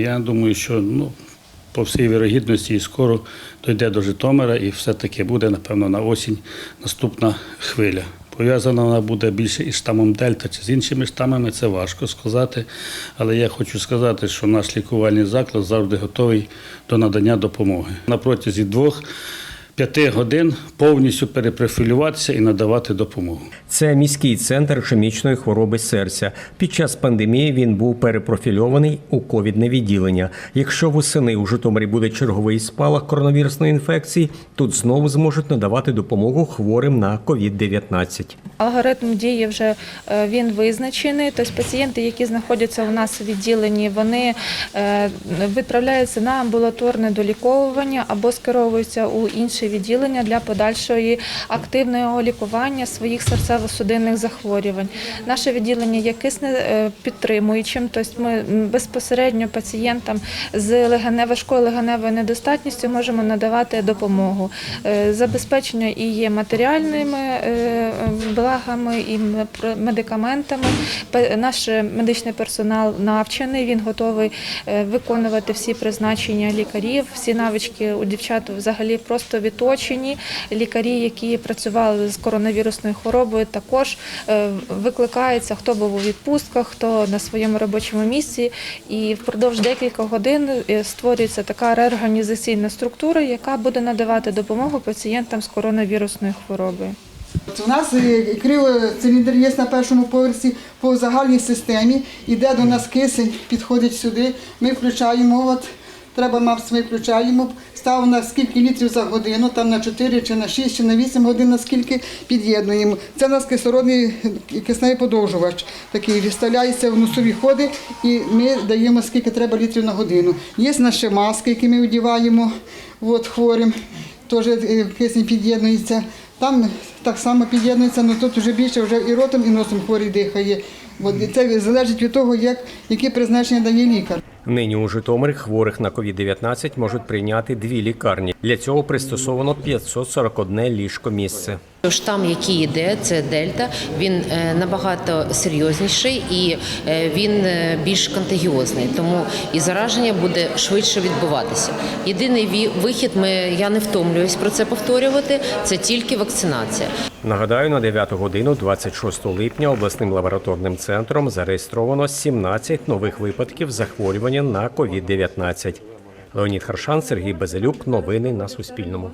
Я думаю, що ну, по всій вірогідності скоро дійде до Житомира і все-таки буде, напевно, на осінь наступна хвиля. Пов'язана вона буде більше із штамом Дельта чи з іншими штамами, це важко сказати. Але я хочу сказати, що наш лікувальний заклад завжди готовий до надання допомоги. На протязі двох п'яти годин повністю перепрофілюватися і надавати допомогу. Це міський центр хімічної хвороби серця. Під час пандемії він був перепрофільований у ковідне відділення. Якщо восени у Житомирі буде черговий спалах коронавірусної інфекції, тут знову зможуть надавати допомогу хворим на COVID-19. Алгоритм дії вже е, він визначений. Тобто пацієнти, які знаходяться у нас у відділенні, вони е, відправляються на амбулаторне доліковування або скеровуються у інше відділення для подальшої активного лікування своїх серцево-судинних захворювань. Наше відділення є кисне е, підтримуючим, тобто ми безпосередньо пацієнтам з легене- важкою легеневою недостатністю можемо надавати допомогу. Забезпечення і є матеріальними е, і медикаментами. Наш медичний персонал навчений, він готовий е, виконувати всі призначення лікарів. Всі навички у дівчат взагалі просто відточені. Лікарі, які працювали з коронавірусною хворобою, також е, викликаються, хто був у відпустках, хто на своєму робочому місці. І впродовж декілька годин е, створюється така реорганізаційна структура, яка буде надавати допомогу пацієнтам з коронавірусною хворобою. У нас е, криво-циліндр є на першому поверсі по загальній системі. Іде до нас кисень, підходить сюди. Ми включаємо, от, треба мапс, ми включаємо, ставимо на скільки літрів за годину, там на 4 чи на 6 чи на 8 годин, наскільки під'єднуємо. Це у нас кислородний е, кисневий подовжувач. Такий вставляється в носові ходи і ми даємо скільки треба літрів на годину. Є наші маски, які ми одягаємо от, хворим, теж кисень під'єднується. Там так само під'єднується, але тут вже більше вже і ротом, і носом хворий дихає. І це залежить від того, як, які призначення дає лікар. Нині у Житомирі хворих на COVID-19 можуть прийняти дві лікарні. Для цього пристосовано 541 ліжко місце. Штам, який йде, це дельта. Він е, набагато серйозніший і е, він е, більш контагіозний, тому і зараження буде швидше відбуватися. Єдиний ві- вихід, ми я не втомлююсь про це повторювати. Це тільки вакцинація. Нагадаю, на 9 годину 26 липня обласним лабораторним центром зареєстровано 17 нових випадків захворювання на COVID-19. Леонід Харшан, Сергій Безелюк. Новини на Суспільному.